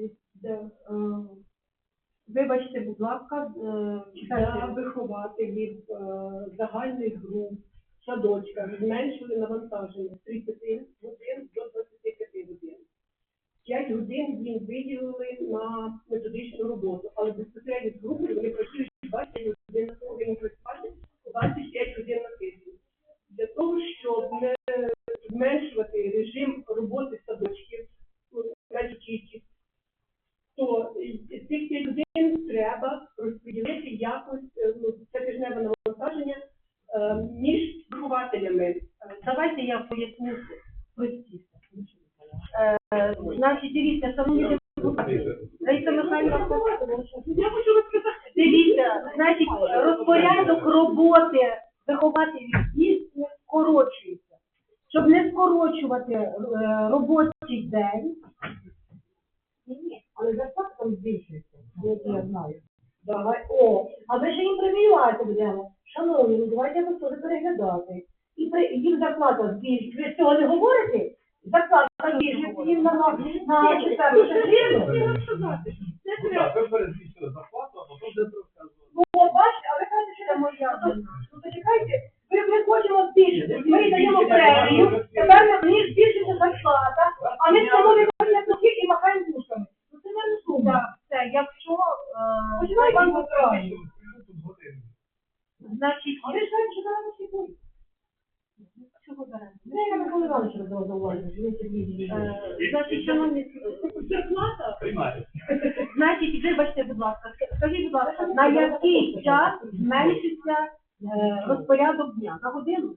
Е, Вибачте, будь ласка, е, для вихователів е, загальних груп, садочка зменшили навантаження з 30 годин до 25 годин. 5 годин їм виділили на методичну роботу, але безпосередньо з групою вони працюють 20 годин на повинні працювати 25 годин на тиждень. Для того, щоб не зменшувати режим роботи садочків, ну, меншу кількість, то е, цих 5 годин треба розподілити якось, е, ну, це тижневе навантаження е, між вихователями. Е, Давайте я поясню простіше. Значить, дивіться, шановні депутати, Раїса Михайлівна, Я хочу розказати. дивіться, значить, розпорядок роботи вихователів дійсно не скорочується. Щоб не скорочувати е, робочий день, Ні, але зарплата там збільшується, як я знаю. Давай, о, а ви ще їм преміювати будемо. Шановні, ну давайте теж переглядати. І при, їм зарплата збільшується. Ви цього не говорите? Зарплата збільшується їм на, на, на четверту частину. Це треба. Ви перезвіщили зарплату, а потім де розказувати. Ну, от бачите, а ви кажете, що це моя. Ну, то чекайте, ми, ми хочемо збільшити. Ми даємо премію, тепер ми- них збільшиться зарплата, а ми встановлюємо не і махаємо дужками. Ну, це не розумно. так, все, якщо, е, Починай вам поправити. Тут години. значить, А ви ж знаєте, що зараз всі будуть. чого беремо? Ну, я Микола Іванович роздавав зауваження, що він Сергій Е, Значить, шановні, Зарплата Приймаю. значить, вибачте, будь ласка, скажіть, будь ласка, на який час зменшиться е, розпорядок дня? На годину?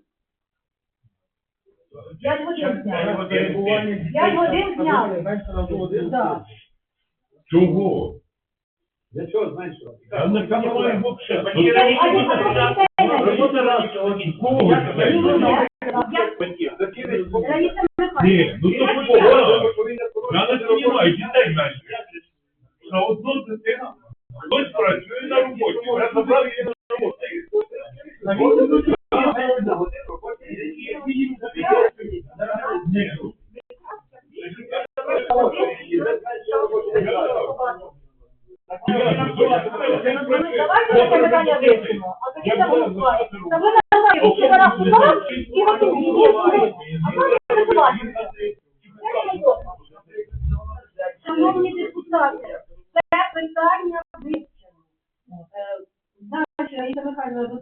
П'ять годин зняли. П'ять годин зняли. Так. Чого? Для чого зменшувати? Я не понимаю вообще. А ні, а ні, Робота раз, Кого? Раїса Ні, ну то погода. Я не понимаю, дітей менше. На одну дитину хтось працює на роботі. Я забрав її на роботу. Ні. Давайте це питання вирішимо. А тоді там голосувати. Та ви називаєте, що вона сюди і готові. Ні, ні. А потім голосувати. Це не добре. Шановні депутати, це питання вивчено. Значить, Раїса Михайлівна, ви.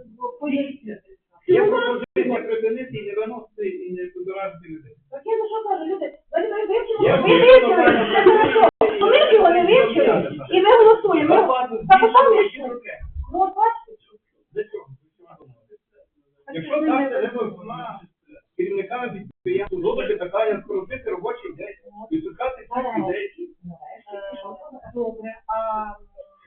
Я пропозиція припинити і не виносити, і не вибирати людей. Так я за що кажу, люди? Ви не вивчили? Я Ви вивчили, це хорошо. Ну, Ми ж його не вивчили, і ми голосуємо. Ми- Та потім ми- Ну, от бачите, Для чого? Якщо так, це треба вона керівниками підприємства зробити така, як скоротити робочий день, відпускати всіх людей. Е, Добре, а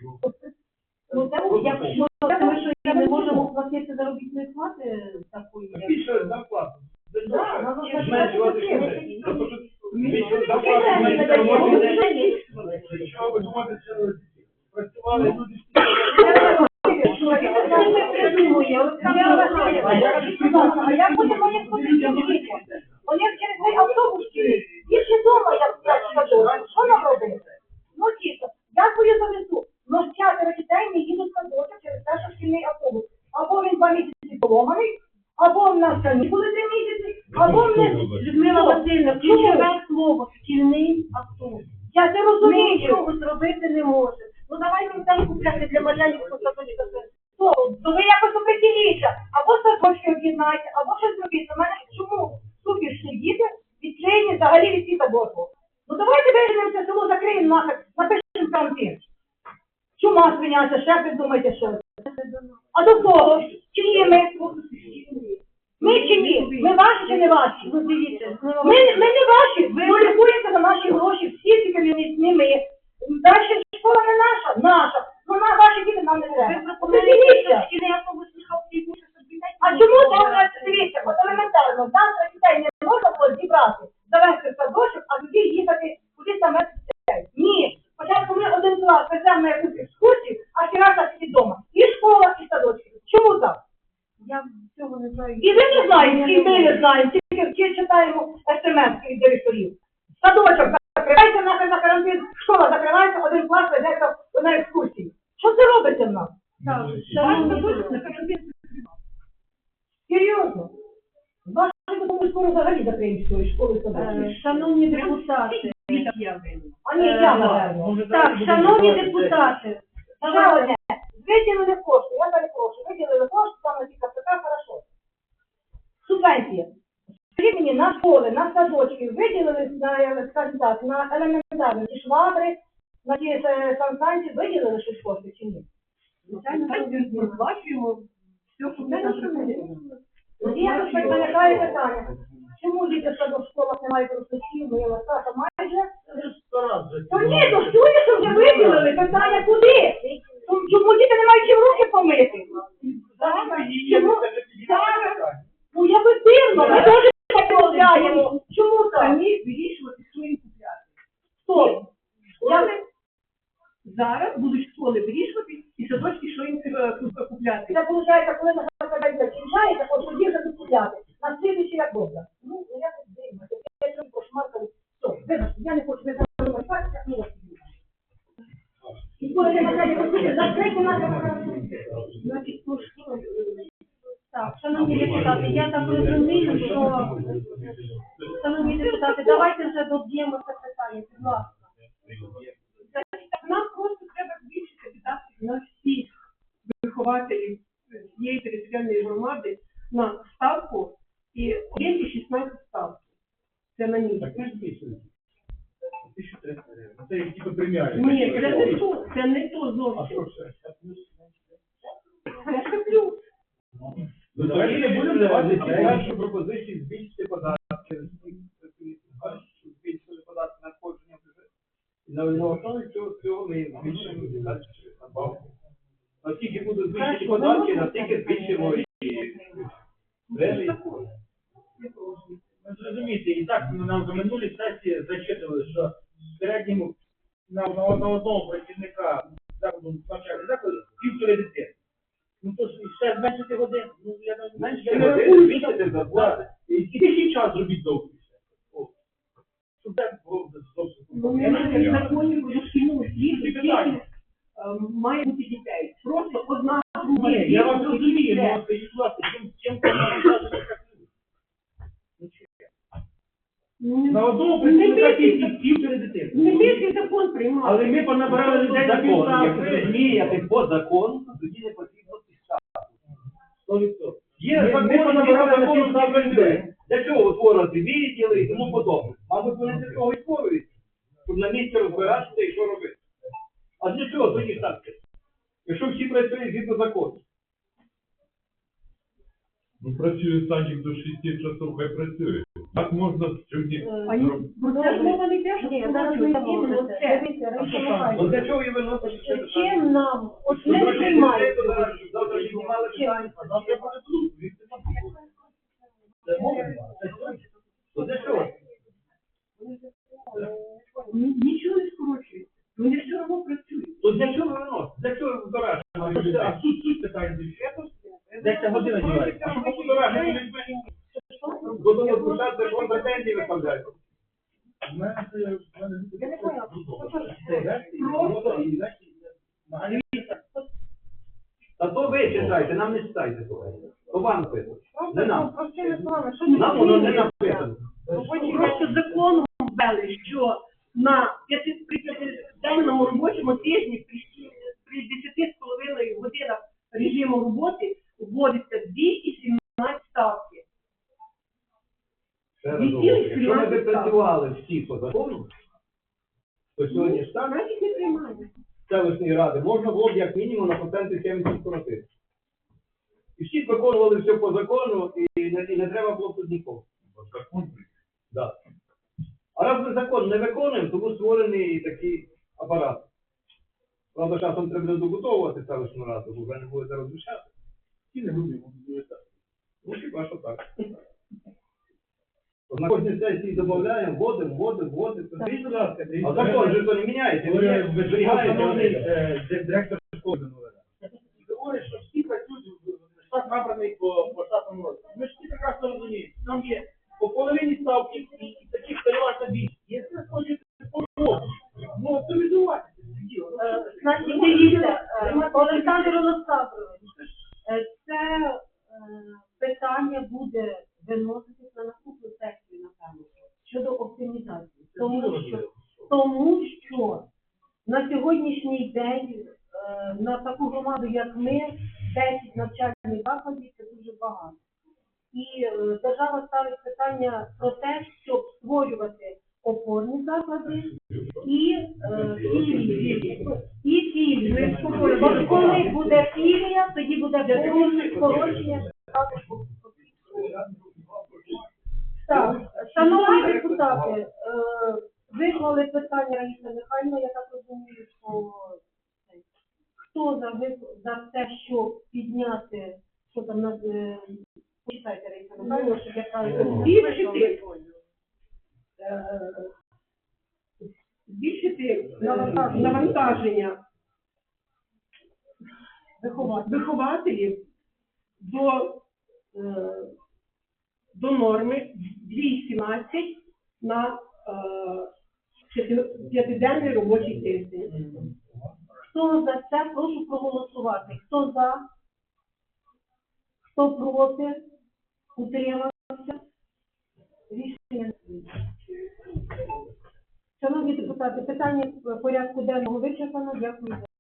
ну, це, якщо ми що я не можемо платити заробітної плати такої, як- Більше зарплату. Для чого? Да, надо Щоб знати, зменшувати що людей. це. Тобто, що Ми більше не зарплату, знаємо, менше не даємо. робочий Ми день. не даємо. Якщо ви думаєте, що працювали люди А як буде моє подивитися? Вони через цей автобус їдуть. Ще дома, як садочок. Що нам робити? Ну, чисто, я свою завезу. Ну, п'ятеро дітей не їдуть в садочок через те, що шкільний автобус. Або він два місяці поломаний, або в нас канікули три місяці, або в них... Людмила Васильівна, ключове слово шкільний автобус. Я це Ми розумію. нічого зробити не можемо. Ну давайте там купляти для Мар'янівського садочка. То, то ви якось оприділіться, або садочки об'єднайте, або щось зробіть. У мене чому супішні діти відчинені взагалі від світа Божого? Ну давайте виженемо це село, закриємо нахер, напишемо карантин. Чума свиняться, ще придумайте що. А до того, чиї ми? Ми чи ні? Ми ваші чи не ваші? Ви дивіться, ну, Ми, ми не ваші, ви лікуєте на наші гроші, всі тільки не, не ми. Далі школа не наша, наша. Ну на ваші діти нам не ви треба. пропонуєте, Оприділіться. що шкільний автобус їхав пізніше, щоб дітей А чому там дивіться, от елементарно, завтра дітей не можна було зібрати, завести в садочок, а тоді їхати кудись там вести дітей? Ні. Спочатку ми один клас веземо на якусь екскурсію, а ще раз сидить вдома. І школа, і садочки. Чому так? Я цього не знаю. І ви не знаєте, і ми не знаємо, тільки всі читаємо смс від директорів. Садочок закривайте нахер на карантин, школа школа закривається, один клас ведеться на екскурсії. Що це робиться в нас? Серйозно? Ваші тому скоро взагалі закриють свої школи садочки. Е, Шановні депутати, А ні, я, напевно. так, шановні депутати, одне. Виділили кошти, я перепрошую, виділили кошти, там на ці КПК, хорошо. Субвенція. Скажіть мені, на школи, на садочки виділили, на, скажімо так, на елементарні швабри, на ті е, санстанції виділили щось кошти чи ні? Сплачуємо все, що ми Тоді я тут виникає питання. Чому діти в школах не мають розпочів, я Саша майже? То ні, то чуєш, що вже виділили, питання куди? Чому- Чому діти не мають чим руки помити? Чому? Зараз. Ну, я би дивно, ми теж так розглядаємо. Чому так? самі вирішувати свої купляти. Хто? Я не... Зараз будуть школи вирішувати і садочки, що їм е, купляти. Це виходить, коли на себе кінчається, от купляти. На слідуючий як добре. Ну, я так дивно. Я трохи кошмаркаю. Все, вибачте, я не хочу не знаю, як ну, і коли я на себе послухаю, закрийте нас. Значить, ну, що, так, шановні депутати, я так розумію, що, шановні депутати, давайте вже доб'ємо це питання, будь ласка. Нам просто треба збільшити видатки на всіх вихователів цієї територіальної громади на ставку і 1 і 16 ставки. Це на місяць. Так ми ж збільшили. 1300 гривень. Це як типу преміальні. Ні, це не то, це не то А зовсім. що ж це? Це ще плюс. Ну, давайте не будемо давати ці перші пропозиції збільшити податки. Збільшили податки на входження в бюджет. І на на основі цього всього ми збільшуємо далі надбавку. Наскільки будуть збільшені податки, настільки збільшимо і премії. Ви зрозумієте, і так нам за минулі сесії зачитували, що в середньому на, одного працівника закладу навчальних закладів півтори дитини. Ну то ж ще зменшити годин, ну я не Менше знаю. годин збільшити зарплати. І час зробіть довгий. О. Щоб так було зовсім. Ну, в законі про дошкільну освіту, скільки е, має бути дітей. Просто одна друга. Я вас розумію, але скажіть, будь ласка, чим, чим це навантаження так люди? Ну, чи- Ну, На тільки півтори дитини. Не закон приймав. Але ми понабирали людей на Закон, якщо зміяти по закону, тоді не потрібно підставити. Є Ми- закон, ми понабирали на людей. Для чого утворювати відділи і тому подобне? Мабуть, вони для того і створюють, щоб на місці розбиратися і що робити. А для чого тоді так? Якщо всі працюють згідно закону. Ну, працює садик до 6 часов, хай працює. Так можна сьогодні А зробити. для чого і виносить? Чим нам, от ми коротше, приймаємо. завтра- Завтра ж знімали питання, а завтра буде тут. Це мовно. Це точно. Ну для чого? Ні- Нічого не скорочується. Вони все одно працюють. То для чого ви виносите? Для чого ви вдорожчуєте? А суть, суть питання бюджету, де ця година дівається? А що подорожчуєте? Ж вам претензії виставляють. Я не поняла. Та то ви читайте, нам не читайте того. То вам пишуть. Не нам. Простими словами, що Нам воно не написано. Просто законом ввели, що на п'ятиденному робочому тижні при, при 10,5 годинах режиму роботи вводиться 2 і 17 ставки. Раз Якщо ми працювали всі по закону, то сьогодні ж так Значить не приймають. селищної ради можна було б як мінімум на проценти 70 скоротити. І всі б виконували все по закону, і не, і не треба було б тут нікого. Закон Да. А раз ми закон не виконуємо, тому створений такий апарат. Правда, часом треба добудовувати селищну раду, бо вже не буде розрішати. Ці не будуть. Ну, хіба що так. На кожній сесії додаємо, вводимо, вводимо, вводимо. Скажіть, будь ласка, А закон же то не міняється, є, ви зберігається. шановний директор школи говорить, що всі працюють, в- штат набраний по, по штатному році. Ми ж всі прекрасно розуміємо, там є по половині ставки і, і таких переважно більше. Є це хочуть по року. Ну, оптимізувати Дивіться, е, Олександр Олександрович, е, це е, питання буде виноситись щодо оптимізації. Тому що, тому що на сьогоднішній день е, на таку громаду, як ми, 10 навчальних закладів це дуже багато. І е, держава ставить питання про те, щоб створювати опорні заклади і е, філії. І філії. От коли буде філія, тоді буде повне скорочення. Так, шановні депутати, е, виклали питання Раїса Михайлівна, я так розумію, що е, хто за, за те, щоб підняти, що там на е, почитайте Раїса Михайлівна, щоб я правильно Збільшити, е, збільшити Навантаження. навантаження виховати. вихователів до, е, до норми 217 на е, п'яти- п'ятиденний робочий тиждень. Хто за це, прошу проголосувати. Хто за? Хто проти? Утримався? Рішення. Шановні депутати, питання порядку денного вичерпано. Дякую за